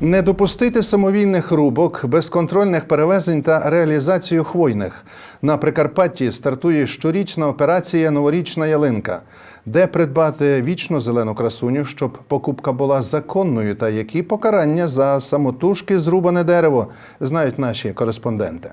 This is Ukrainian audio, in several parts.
Не допустити самовільних рубок, безконтрольних перевезень та реалізацію хвойних. На Прикарпатті стартує щорічна операція Новорічна ялинка. Де придбати вічну зелену красуню, щоб покупка була законною, та які покарання за самотужки зрубане дерево, знають наші кореспонденти.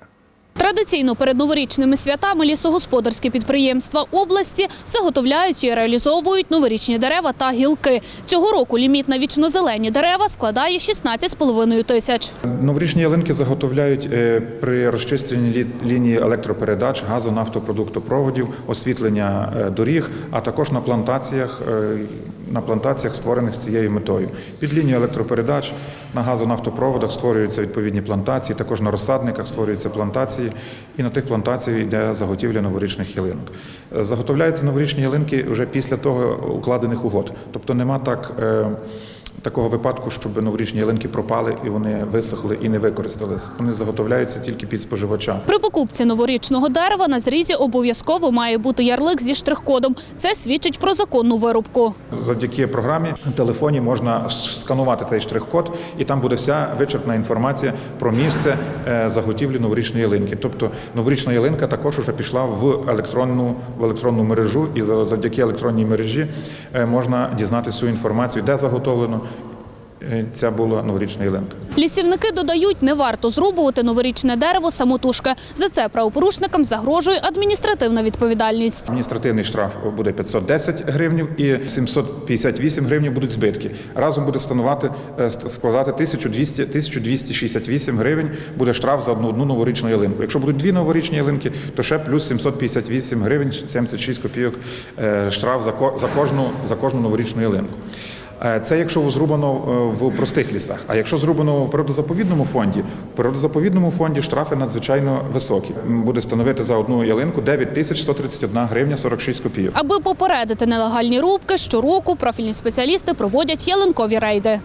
Традиційно перед новорічними святами лісогосподарські підприємства області заготовляють і реалізовують новорічні дерева та гілки. Цього року ліміт на вічнозелені дерева складає 16,5 тисяч. Новорічні ялинки заготовляють е, при розчищенні лі- лінії електропередач, газу, нафтопродуктопроводів, освітлення е, доріг, а також на плантаціях, е, на плантаціях, створених з цією метою. Під лінією електропередач на газонафтопроводах створюються відповідні плантації, також на розсадниках створюються плантації, і на тих плантаціях йде заготівля новорічних ялинок. Е, Заготовляються новорічні ялинки вже після того укладених угод, тобто нема так. Такого випадку, щоб новорічні ялинки пропали і вони висохли і не використалися. Вони заготовляються тільки під споживача. При покупці новорічного дерева на зрізі обов'язково має бути ярлик зі штрих-кодом. Це свідчить про законну вирубку. Завдяки програмі на телефоні можна сканувати цей штрих-код, і там буде вся вичерпна інформація про місце е, заготівлі новорічної ялинки. Тобто новорічна ялинка також вже пішла в електронну в електронну мережу, і за- завдяки електронній мережі е, можна дізнатися всю інформацію, де заготовлено ця була новорічна ялинка. Лісівники додають, не варто зрубувати новорічне дерево самотужки. За це правопорушникам загрожує адміністративна відповідальність. Адміністративний штраф буде 510 гривнів і 758 гривнів будуть збитки. Разом буде становати е, складати 1200, 1268 гривень буде штраф за одну, одну новорічну ялинку. Якщо будуть дві новорічні ялинки, то ще плюс 758 гривень 76 копійок е, штраф за за кожну за кожну новорічну ялинку. Е, Це якщо зрубано е, в простих лісах. А якщо зрубано в природозаповідному фонді, в природозаповідному фонді штрафи надзвичайно високі. Буде становити за одну ялинку 9131 гривня 46 копійок. Аби попередити нелегальні рубки, щороку профільні спеціалісти проводять ялинкові рейди.